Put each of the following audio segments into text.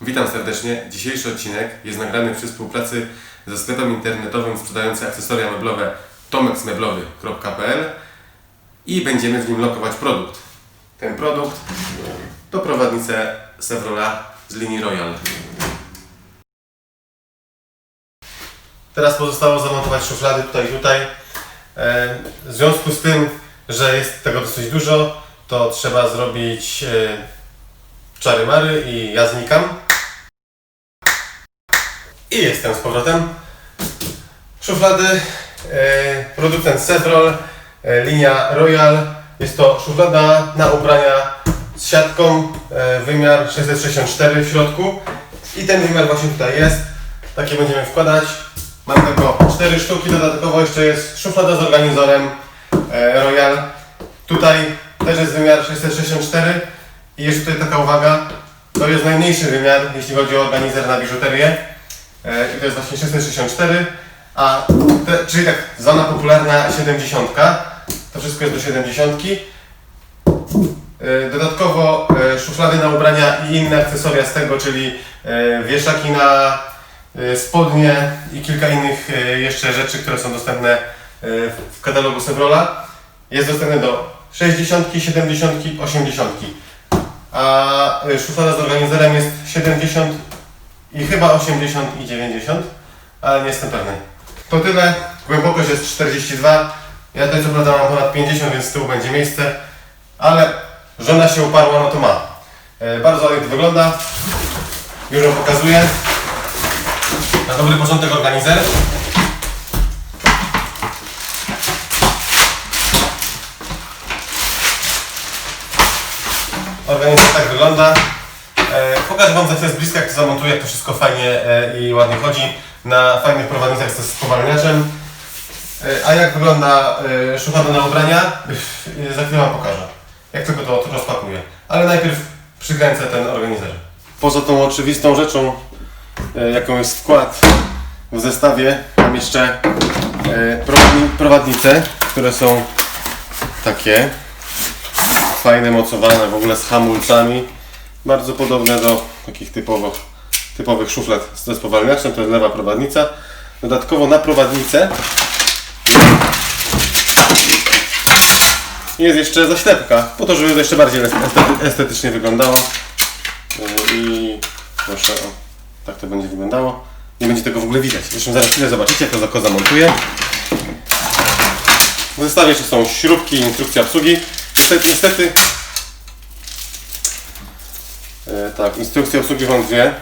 Witam serdecznie. Dzisiejszy odcinek jest nagrany przy współpracy ze sklepem internetowym sprzedającym akcesoria meblowe tomexmeblowy.pl i będziemy w nim lokować produkt. Ten produkt to prowadnice Sevrola z linii Royal. Teraz pozostało zamontować szuflady tutaj i tutaj. E, W związku z tym, że jest tego dosyć dużo, to trzeba zrobić e, czary mary i ja znikam. I jestem z powrotem. Szuflady, e, producent Sevrol, e, linia Royal. Jest to szuflada na ubrania z siatką, e, wymiar 664 w środku. I ten wymiar właśnie tutaj jest. Takie będziemy wkładać. Mam tylko 4 sztuki, dodatkowo jeszcze jest szuflada z organizorem Royal. Tutaj też jest wymiar 664 i jeszcze tutaj taka uwaga, to jest najmniejszy wymiar, jeśli chodzi o organizer na biżuterię i to jest właśnie 664, a te, czyli tak zwana popularna 70, to wszystko jest do 70. E, Dodatkowo e, szuflady na ubrania i inne akcesoria z tego, czyli e, wieszaki na e, spodnie i kilka innych e, jeszcze rzeczy, które są dostępne e, w katalogu Sevrola. Jest dostępne do 60, 70, 80. A e, szuflada z organizerem jest 70 i chyba 80 i 90, ale nie jestem pewny. To tyle. Głębokość jest 42. Ja tutaj co prawda mam ponad 50, więc z tyłu będzie miejsce, ale żona się uparła, no to ma. E, Bardzo ładnie to wygląda. Już ją pokazuję. Na dobry początek organizer. Organizer tak wygląda. Pokażę Wam za chwilę z bliska, jak to zamontuję, jak to wszystko fajnie e, i ładnie chodzi. Na fajnych prowadnicach ze spowalniaczem. E, a jak wygląda e, szuflada na ubrania, za chwilę Wam pokażę. Jak tylko to rozpakuję. Ale najpierw przykręcę ten organizer. Poza tą oczywistą rzeczą, jaką jest wkład w zestawie, mam jeszcze prowadni- prowadnice, które są takie fajne, mocowane, w ogóle z hamulcami. Bardzo podobne do takich typowych, typowych szuflad ze spowalniaczem, to jest lewa prowadnica. Dodatkowo na prowadnicę jest jeszcze zaślepka, po to, żeby to jeszcze bardziej estety- estetycznie wyglądało. Yy, I proszę, o, tak to będzie wyglądało. Nie będzie tego w ogóle widać. Zresztą zaraz chwilę zobaczycie, jak to zako zamontuję. W zestawie jeszcze są śrubki instrukcja obsługi. Niestety, niestety tak, instrukcja obsługi mam dwie.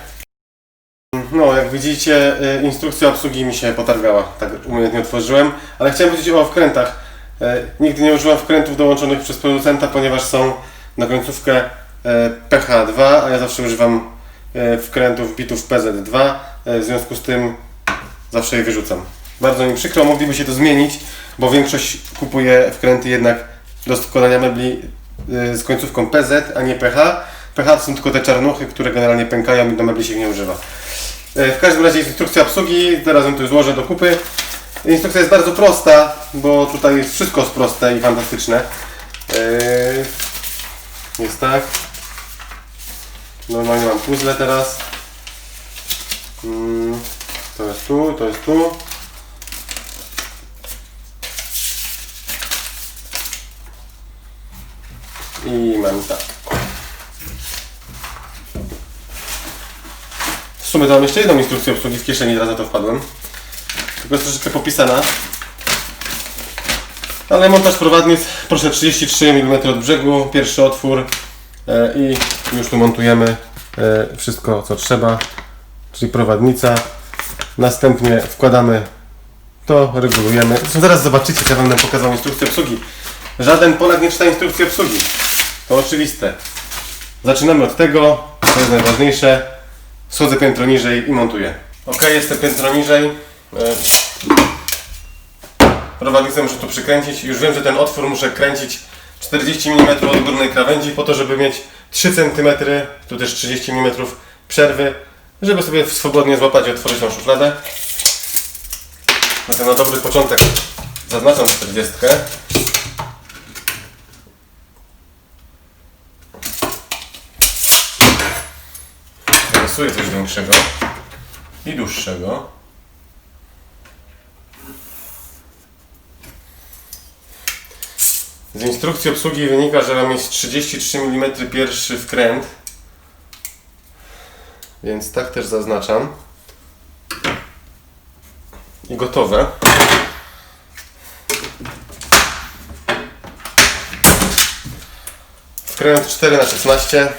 No, jak widzicie, e, instrukcja obsługi mi się potargała. Tak umiejętnie otworzyłem. Ale chciałem powiedzieć o wkrętach. E, nigdy nie użyłem wkrętów dołączonych przez producenta, ponieważ są na końcówkę e, PH2, a ja zawsze używam e, wkrętów bitów PZ2. E, w związku z tym zawsze je wyrzucam. Bardzo mi przykro, mogliby się to zmienić, bo większość kupuje wkręty jednak do składania mebli z końcówką PZ, a nie PH. PH są tylko te czarnuchy, które generalnie pękają i do mebli się ich nie używa. E, W każdym razie jest instrukcja obsługi, teraz ją tu złożę do kupy. Instrukcja jest bardzo prosta, bo tutaj jest wszystko jest proste i fantastyczne. E, Jest tak. Normalnie mam puzzle teraz. Mm, To jest tu, to jest tu. I mam tak. W sumie to mam jeszcze jedną instrukcję obsługi w kieszeni, teraz na to wpadłem. Tylko jest troszeczkę popisana. Ale montaż prowadnic, proszę 33 mm od brzegu, pierwszy otwór e, i już tu montujemy e, wszystko co trzeba, czyli prowadnica. Następnie wkładamy to, regulujemy. Zaraz zobaczycie, co ja będę pokazał instrukcję obsługi. Żaden Polak nie czyta instrukcji obsługi. To oczywiste. Zaczynamy od tego, co jest najważniejsze. Schodzę piętro niżej i montuję. Ok, jestem piętro niżej. E, Prowadnicę muszę tu przykręcić. Już wiem, że ten otwór muszę kręcić 40 mm od górnej krawędzi po to, żeby mieć 3 cm, tu też 30 mm przerwy, żeby sobie swobodnie złapać i otworzyć tą szufladę. Zatem na dobry początek zaznaczam 40. Zasuję coś większego i dłuższego. Z instrukcji obsługi wynika, że ma mieć 33 mm pierwszy wkręt. Więc tak też zaznaczam. I gotowe. Wkręt 4 na 16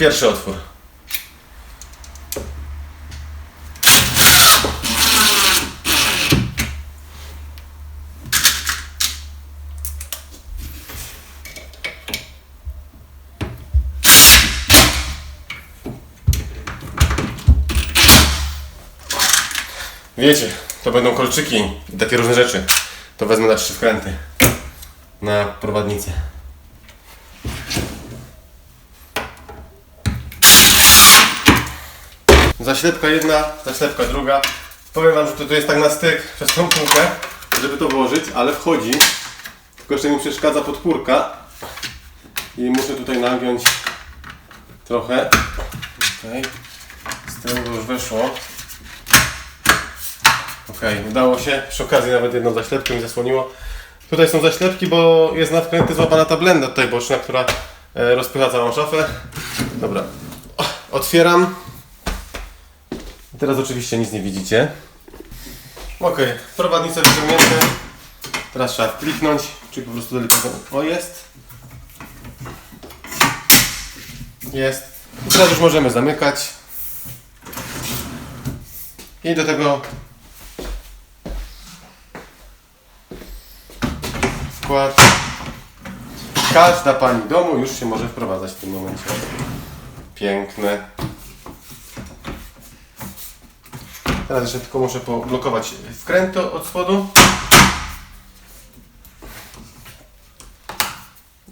pierwszy otwór. Wiecie, to będą kolczyki i takie różne rzeczy. To wezmę na trzy wkręty. Na prowadnicę. Zaślepka jedna, zaślepka druga. Powiem Wam, że to, to jest tak na styk przez tą półkę, żeby to włożyć, ale wchodzi. Tylko jeszcze mi przeszkadza podpórka. I muszę tutaj nagiąć trochę. Okay. Z tyłu już weszło. Ok, udało się. Przy okazji nawet jedną zaślepkę mi zasłoniło. Tutaj są zaślepki, bo jest na wkręty złapana ta blenda tutaj boczna, która e, rozpycha całą szafę. Dobra. Otwieram. Teraz oczywiście nic nie widzicie. Ok, prowadnice wyciągnięte. Teraz trzeba kliknąć, czyli po prostu delikatnie. O, jest. Jest. I teraz już możemy zamykać. I do tego wkład. Każda pani domu już się może wprowadzać w tym momencie. Piękne. Teraz jeszcze tylko muszę poblokować wkręt od spodu.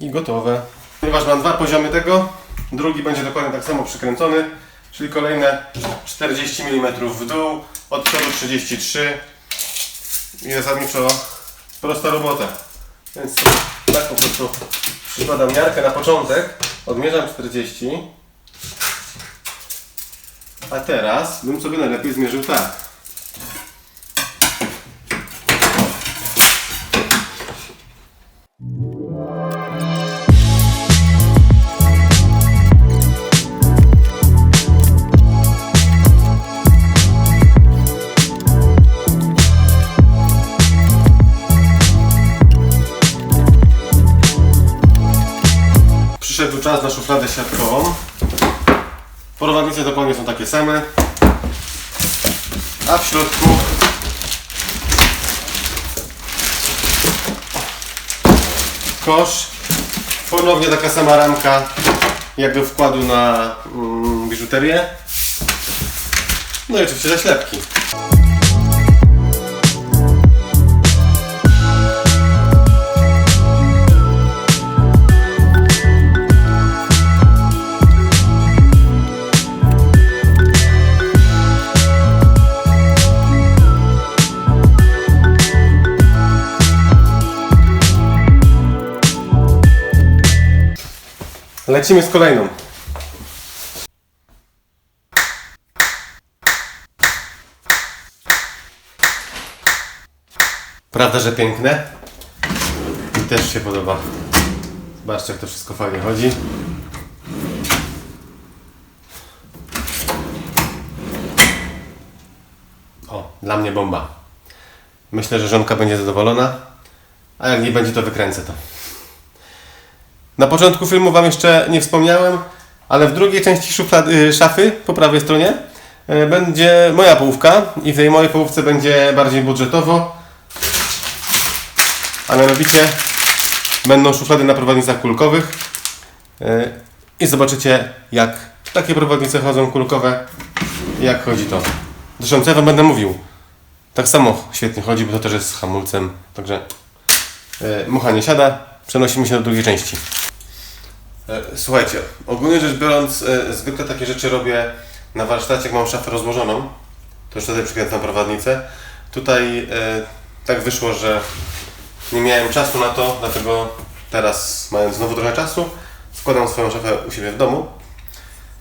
I gotowe. Ponieważ mam dwa poziomy tego, drugi będzie dokładnie tak samo przykręcony, czyli kolejne 40 mm w dół, od przodu 33 i zasadniczo prosta robota. Więc tak po prostu przykładam miarkę na początek, odmierzam 40 a teraz bym sobie najlepiej zmierzył tak. Same. A w środku kosz. Ponownie taka sama ramka jak do wkładu na mm, biżuterię. No i oczywiście zaślepki. Lecimy z kolejną. Prawda, że piękne? Mi też się podoba. Zobaczcie, jak to wszystko fajnie chodzi. O, dla mnie bomba. Myślę, że żonka będzie zadowolona, a jak nie będzie, to wykręcę to. Na początku filmu Wam jeszcze nie wspomniałem, ale w drugiej części szuflady, szafy po prawej stronie y, będzie moja połówka i w tej mojej połówce będzie bardziej budżetowo. A mianowicie będą szuflady na prowadnicach kulkowych y, i zobaczycie jak takie prowadnice chodzą kulkowe jak chodzi to. Zresztą co ja Wam będę mówił. Tak samo świetnie chodzi, bo to też jest z hamulcem, także mucha nie siada. Przenosimy się do drugiej części. E, Słuchajcie, ogólnie rzecz biorąc, e, zwykle takie rzeczy robię na warsztacie, jak mam szafę rozłożoną, to już wtedy przykręcam prowadnicę. Tutaj e, tak wyszło, że nie miałem czasu na to, dlatego teraz mając znowu trochę czasu, składam swoją szafę u siebie w domu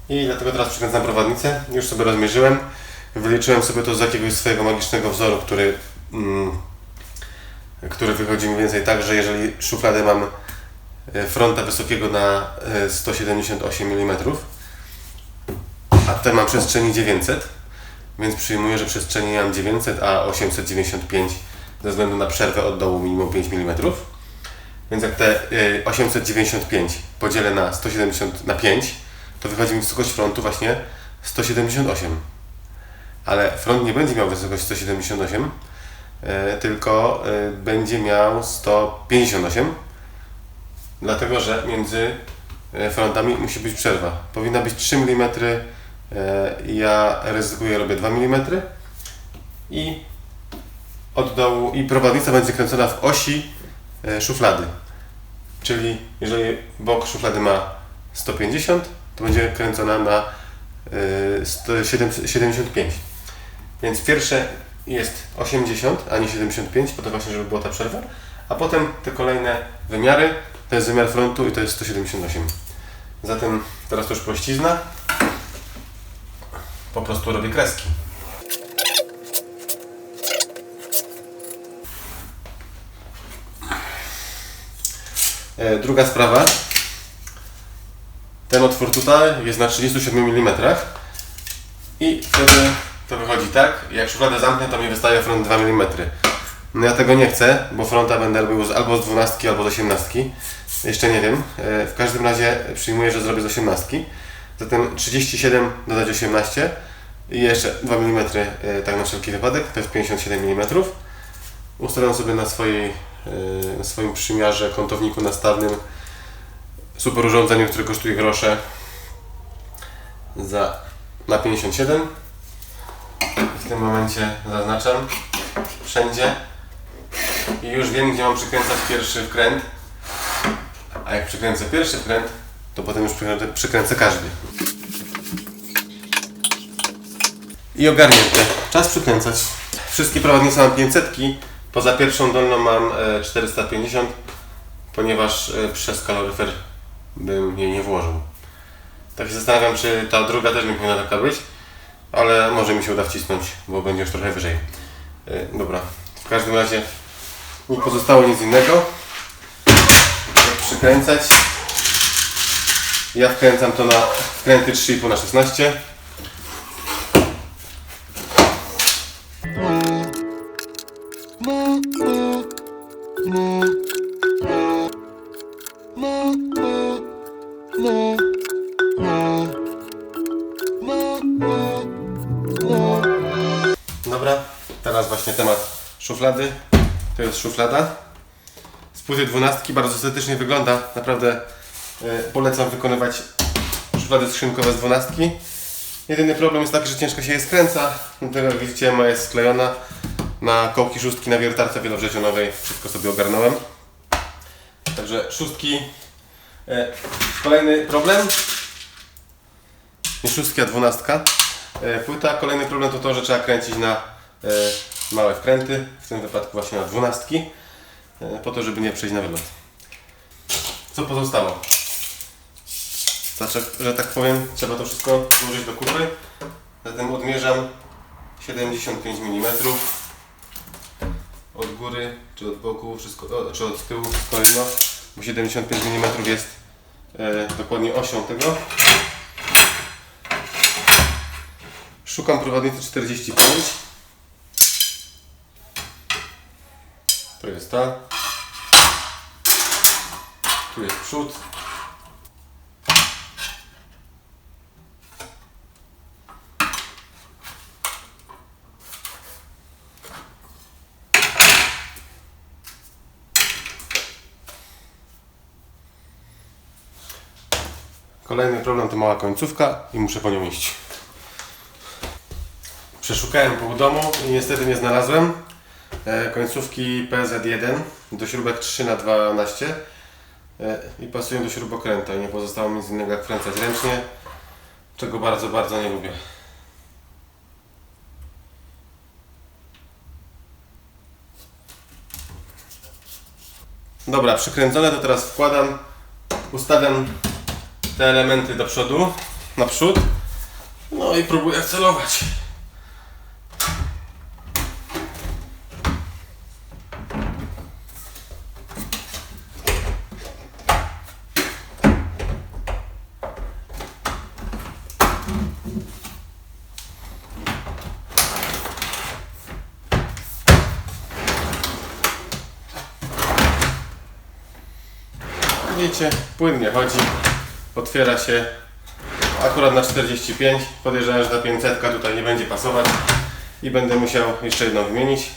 i dlatego teraz przykręcam prowadnicę. Już sobie rozmierzyłem, wyliczyłem sobie to z jakiegoś swojego magicznego wzoru, który, mm, który wychodzi mniej więcej tak, że jeżeli szufladę mam fronta wysokiego na e, 178 mm, a tutaj mam przestrzeni 900, więc przyjmuję, że przestrzeni mam 900, a 895 ze względu na przerwę od dołu minimum 5 mm. Więc jak te y, 895 podzielę na 170 na 5, to wychodzi mi wysokość frontu właśnie 178. Ale front nie będzie miał wysokość 178, y, tylko będzie miał 158, dlatego że między y, frontami musi być przerwa. Powinna być 3 mm, y, ja ryzykuję, robię 2 mm i od dołu i prowadnica będzie kręcona w osi e, szuflady. Czyli jeżeli bok szuflady ma 150, to będzie kręcona na e, 100 siedem- 75. Więc pierwsze jest 80, a nie 75, po to właśnie, żeby była ta przerwa. A potem te kolejne wymiary, to jest wymiar frontu i to jest 178. Zatem teraz to już prościzna. Po prostu robię kreski. E, Druga sprawa. Ten otwór tutaj jest na 37 mm i wtedy to wychodzi tak, jak szufladę zamknę, to mi wystaje front 2 mm. No ja tego nie chcę, bo fronta będę robił albo z 12, albo z 18. Jeszcze nie wiem. E, W każdym razie przyjmuję, że zrobię z 18. Zatem 37 dodać 18 i jeszcze 2 mm e, tak na wszelki wypadek, to jest 57 mm. Ustalam sobie na, swojej, e, na swoim przymiarze kątowniku nastawnym super urządzeniu, które kosztuje grosze za, na 57. W tym momencie zaznaczam wszędzie i już wiem, gdzie mam przykręcać pierwszy wkręt. A jak przykręcę pierwszy wkręt, to potem już przykręcę, przykręcę każdy. I ogarnięte. Czas przykręcać. Wszystkie prowadnice mam 500, poza pierwszą dolną mam e, 450, ponieważ e, przez kaloryfer bym jej nie włożył. Tak się zastanawiam, czy ta druga też nie powinna taka być, ale może mi się uda wcisnąć, bo będzie już trochę wyżej. E, Dobra, w każdym razie nie pozostało nic innego, jak przykręcać. Ja wkręcam to na wkręty 3,5 na 16 Dobra, teraz właśnie temat szuflady. To jest szuflada. Z płyty 12 bardzo estetycznie wygląda. Naprawdę e, polecam wykonywać szuflady skrzynkowe z 12. Jedyny problem jest taki, że ciężko się je skręca. Dlatego jak widzicie, moja jest sklejona na kołki szóstki na wiertarce wielowrzecionowej. Wszystko sobie ogarnąłem. Także szóstki. E, kolejny problem. Nie szóstki, a dwunastka. E, płyta. Kolejny problem to to, że trzeba kręcić na małe wkręty. W tym wypadku właśnie na dwunastki. E, po to, żeby nie przejść na wylot. Co pozostało? Znaczy, że tak powiem, trzeba to wszystko złożyć do kupy. Zatem odmierzam 75 mm od góry, czy od boku, wszystko, czy od tyłu, jedno, bo 75 mm jest e, dokładnie osią tego. Szukam prowadnicy 45. To jest ta. Tu jest przód. Kolejny problem to mała końcówka i muszę po nią iść. Przeszukałem pół domu i niestety nie znalazłem końcówki PZ1 do śrubek 3 na 12 e, i pasują do śrubokręta i nie pozostało mi nic innego jak kręcać ręcznie, czego bardzo, bardzo nie lubię. Dobra, przykręcone to teraz wkładam, ustawiam te elementy do przodu, naprzód, no i próbuję celować. Widzicie, płynnie chodzi, otwiera się akurat na 45, podejrzewam, że ta 500 tutaj nie będzie pasować i będę musiał jeszcze jedną wymienić.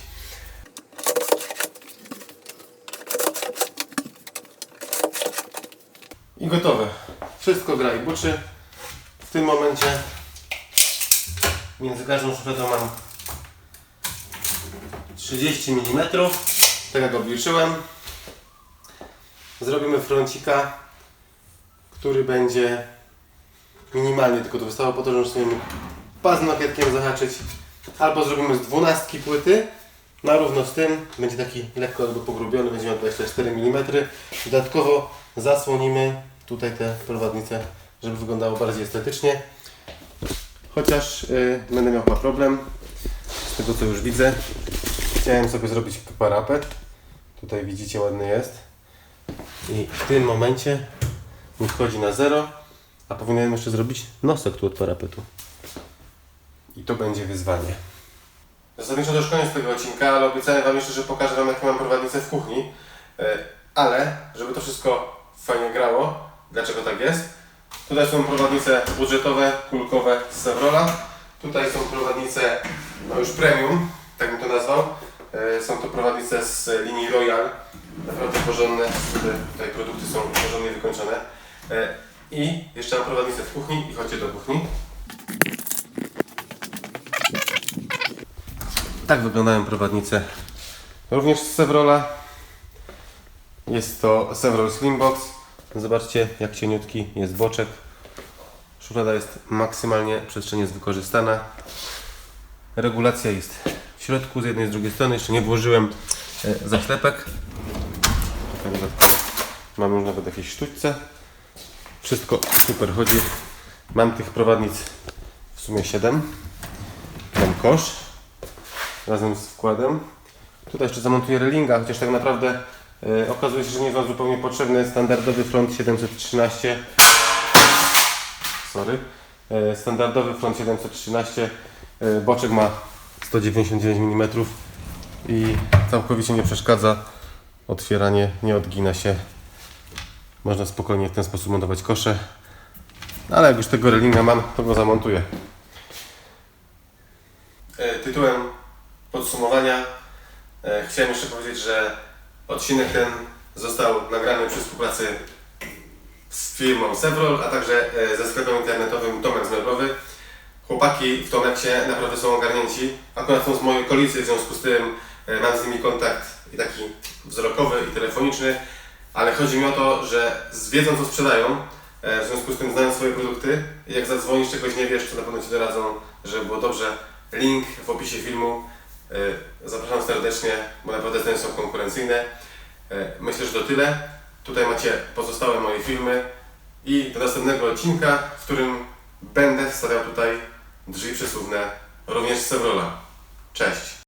I gotowe. Wszystko gra i buczy. W tym momencie między każdą szufladą mam 30 mm, tak jak obliczyłem. Zrobimy froncika, który będzie minimalnie tylko to wystało po to, sobie paznokietkiem zahaczyć. Albo zrobimy z dwunastki płyty, na równo z tym, będzie taki lekko jakby pogrubiony, będzie miał 24 mm. Dodatkowo zasłonimy tutaj te prowadnice, żeby wyglądało bardziej estetycznie. Chociaż y, będę miał chyba problem, z tego co już widzę. Chciałem sobie zrobić parapet. Tutaj widzicie ładny jest. I w tym momencie mi wchodzi na zero, a powinienem jeszcze zrobić nosek tu od parapetu. I to będzie wyzwanie. Zasadniczo to koniec tego odcinka, ale obiecałem Wam jeszcze, że pokażę Wam jakie mam prowadnice w kuchni. E, Ale, żeby to wszystko fajnie grało, dlaczego tak jest? Tutaj są prowadnice budżetowe, kulkowe z Sevrola. Tutaj są prowadnice, no już premium, tak bym to nazwał. E, Są to prowadnice z linii Royal, naprawdę porządne. Tutaj, produkty są porządnie wykończone. E, I jeszcze mam prowadnicę w kuchni i chodźcie do kuchni. Tak wyglądają prowadnice również z Sevrola. Jest to Sevrol Slimbox. Zobaczcie jak cieniutki jest boczek. Szuflada jest maksymalnie, przestrzeń jest wykorzystana. Regulacja jest w środku, z jednej i z drugiej strony. Jeszcze nie włożyłem e, zaślepek. Tutaj dodatkowo Mam już nawet jakieś sztućce. Wszystko super chodzi. Mam tych prowadnic w sumie 7. Mam kosz razem z wkładem. Tutaj jeszcze zamontuję relinga, chociaż tak naprawdę e, okazuje się, że nie jest on zupełnie potrzebny. Standardowy front 713. Sorry. E, standardowy front 713. E, boczek ma 199 mm i całkowicie nie przeszkadza. Otwieranie nie odgina się. Można spokojnie w ten sposób montować kosze. Ale jak już tego relinga mam, to go zamontuję. E, Tytułem podsumowania e, chciałem jeszcze powiedzieć, że odcinek ten został nagrany przy współpracy z firmą Sevrol, a także e, ze sklepem internetowym Tomek Meblowy. Chłopaki w Tomeksie naprawdę są ogarnięci. Akurat są z mojej okolicy, w związku z tym mam z nimi kontakt i taki wzrokowy i telefoniczny, ale chodzi mi o to, że wiedzą co sprzedają, e, w związku z tym znają swoje produkty jak zadzwonisz, czegoś nie wiesz, to na pewno Ci doradzą, żeby było dobrze. Link w opisie filmu. E, Zapraszam serdecznie, bo naprawdę ceny są konkurencyjne. E, Myślę, że to tyle. Tutaj macie pozostałe moje filmy i do następnego odcinka, w którym będę wstawiał tutaj drzwi przesuwne również z Sevrola. Cześć!